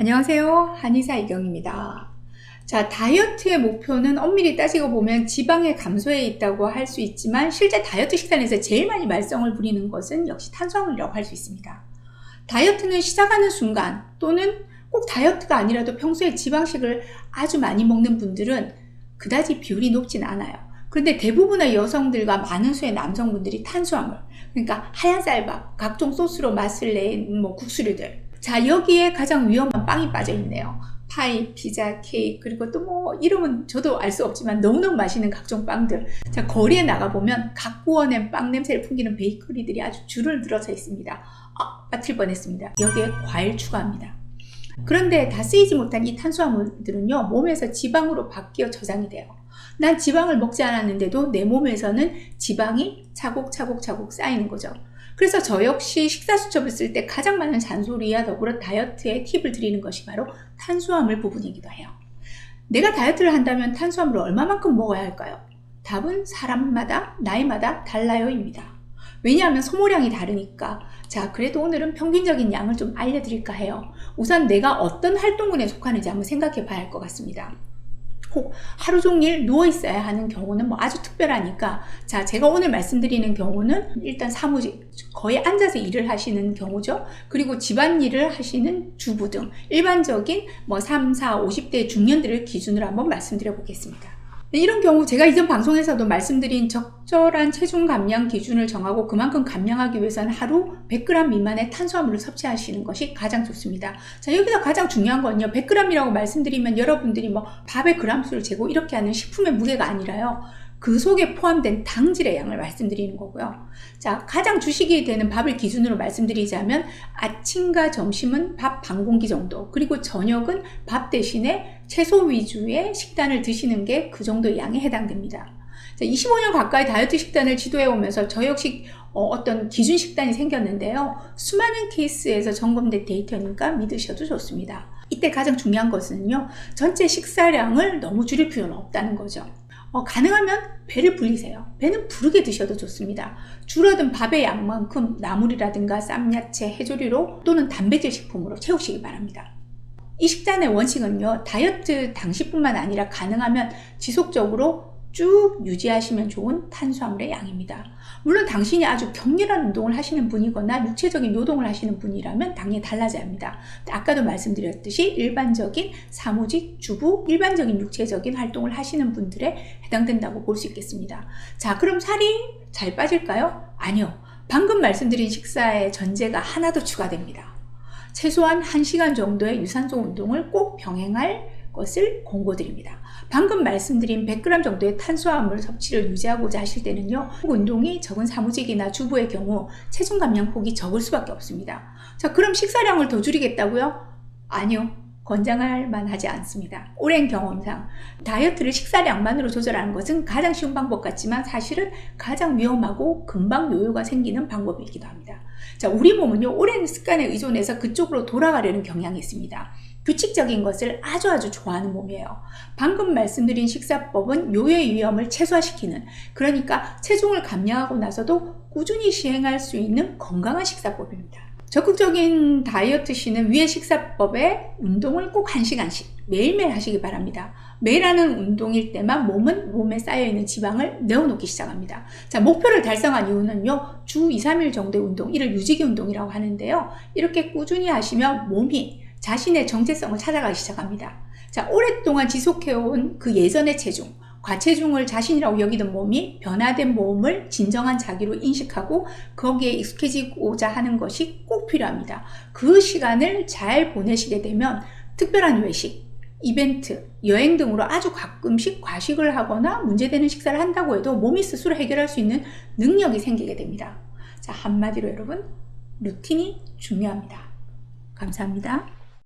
안녕하세요. 한의사 이경입니다. 자, 다이어트의 목표는 엄밀히 따지고 보면 지방의 감소에 있다고 할 수 있지만 실제 다이어트 식단에서 제일 많이 말썽을 부리는 것은 역시 탄수화물이라고 할 수 있습니다. 다이어트는 시작하는 순간 또는 꼭 다이어트가 아니라도 평소에 지방식을 아주 많이 먹는 분들은 그다지 비율이 높진 않아요. 그런데 대부분의 여성들과 많은 수의 남성분들이 탄수화물, 그러니까 하얀 쌀밥, 각종 소스로 맛을 낸 뭐 국수류들, 자, 여기에 가장 위험한 빵이 빠져 있네요. 파이, 피자, 케이크, 그리고 또 뭐 이름은 저도 알 수 없지만 너무너무 맛있는 각종 빵들. 자, 거리에 나가보면 각 구워낸 빵 냄새를 풍기는 베이커리들이 아주 줄을 들어서 있습니다. 아, 빠뜨릴 뻔했습니다. 여기에 과일 추가합니다. 그런데 다 쓰이지 못한 이 탄수화물들은요, 몸에서 지방으로 바뀌어 저장이 돼요. 난 지방을 먹지 않았는데도 내 몸에서는 지방이 차곡차곡차곡 쌓이는 거죠. 그래서 저 역시 식사 수첩을 쓸 때 가장 많은 잔소리와 더불어 다이어트에 팁을 드리는 것이 바로 탄수화물 부분이기도 해요. 내가 다이어트를 한다면 탄수화물을 얼마만큼 먹어야 할까요? 답은 사람마다, 나이마다 달라요입니다. 왜냐하면 소모량이 다르니까. 자, 그래도 오늘은 평균적인 양을 좀 알려드릴까 해요. 우선 내가 어떤 활동군에 속하는지 한번 생각해 봐야 할 것 같습니다. 혹 하루 종일 누워 있어야 하는 경우는 뭐 아주 특별하니까. 자 제가 오늘 말씀드리는 경우는 일단 사무직 거의 앉아서 일을 하시는 경우죠. 그리고 집안일을 하시는 주부 등 일반적인 뭐 3, 4, 50대 중년들을 기준으로 한번 말씀드려 보겠습니다 이런 경우 제가 이전 방송에서도 말씀드린 적절한 체중 감량 기준을 정하고 그만큼 감량하기 위해서는 하루 100g 미만의 탄수화물을 섭취하시는 것이 가장 좋습니다. 자, 여기서 가장 중요한 건요. 100g이라고 말씀드리면 여러분들이 뭐 밥의 그람수를 재고 이렇게 하는 식품의 무게가 아니라요. 그 속에 포함된 당질의 양을 말씀드리는 거고요. 자, 가장 주식이 되는 밥을 기준으로 말씀드리자면 아침과 점심은 밥 반 공기 정도, 그리고 저녁은 밥 대신에 채소 위주의 식단을 드시는 게 그 정도 양에 해당됩니다. 자, 25년 가까이 다이어트 식단을 지도해 오면서 저 역시 어, 떤 기준 식단이 생겼는데요. 수많은 케이스에서 점검된 데이터니까 믿으셔도 좋습니다. 이때 가장 중요한 것은요. 전체 식사량을 너무 줄일 필요는 없다는 거죠. 어, 가능하면 배를 불리세요. 배는 부르게 드셔도 좋습니다. 줄어든 밥의 양만큼 나물이라든가 쌈야채, 해조류로 또는 단백질 식품으로 채우시기 바랍니다. 이 식단의 원칙은요, 다이어트 당시뿐만 아니라 가능하면 지속적으로 쭉 유지하시면 좋은 탄수화물의 양입니다. 물론 당신이 아주 격렬한 운동을 하시는 분이거나 육체적인 노동을 하시는 분이라면 당연히 달라져야 합니다. 아까도 말씀드렸듯이 일반적인 사무직, 주부, 일반적인 육체적인 활동을 하시는 분들에 해당된다고 볼 수 있겠습니다. 자, 그럼 살이 잘 빠질까요? 아니요. 방금 말씀드린 식사에 전제가 하나 더 추가됩니다. 최소한 1시간 정도의 유산소 운동을 꼭 병행할 것을 공고드립니다. 방금 말씀드린 100g 정도의 탄수화물 섭취를 유지하고자 하실 때는요, 운동이 적은 사무직이나 주부의 경우 체중 감량 폭이 적을 수밖에 없습니다. 자, 그럼 식사량을 더 줄이겠다고요? 아니요. 권장할 만하지 않습니다. 오랜 경험상 다이어트를 식사량만으로 조절하는 것은 가장 쉬운 방법 같지만 사실은 가장 위험하고 금방 요요가 생기는 방법이기도 합니다. 자, 우리 몸은요, 오랜 습관에 의존해서 그쪽으로 돌아가려는 경향이 있습니다. 규칙적인 것을 아주 아주 좋아하는 몸이에요. 방금 말씀드린 식사법은 요요의 위험을 최소화시키는 그러니까 체중을 감량하고 나서도 꾸준히 시행할 수 있는 건강한 식사법입니다. 적극적인 다이어트 시는 위의 식사법에 운동을 꼭 1시간씩 매일매일 하시기 바랍니다. 매일 하는 운동일 때만 몸은 몸에 쌓여있는 지방을 내어놓기 시작합니다. 자, 목표를 달성한 이유는요, 주 2, 3일 정도의 운동, 이를 유지기 운동이라고 하는데요. 이렇게 꾸준히 하시면 몸이 자신의 정체성을 찾아가기 시작합니다. 자, 오랫동안 지속해온 그 예전의 체중, 과체중을 자신이라고 여기던 몸이 변화된 몸을 진정한 자기로 인식하고 거기에 익숙해지고자 하는 것이 꼭 필요합니다. 그 시간을 잘 보내시게 되면 특별한 외식, 이벤트, 여행 등으로 아주 가끔씩 과식을 하거나 문제되는 식사를 한다고 해도 몸이 스스로 해결할 수 있는 능력이 생기게 됩니다. 자, 한마디로 여러분, 루틴이 중요합니다. 감사합니다.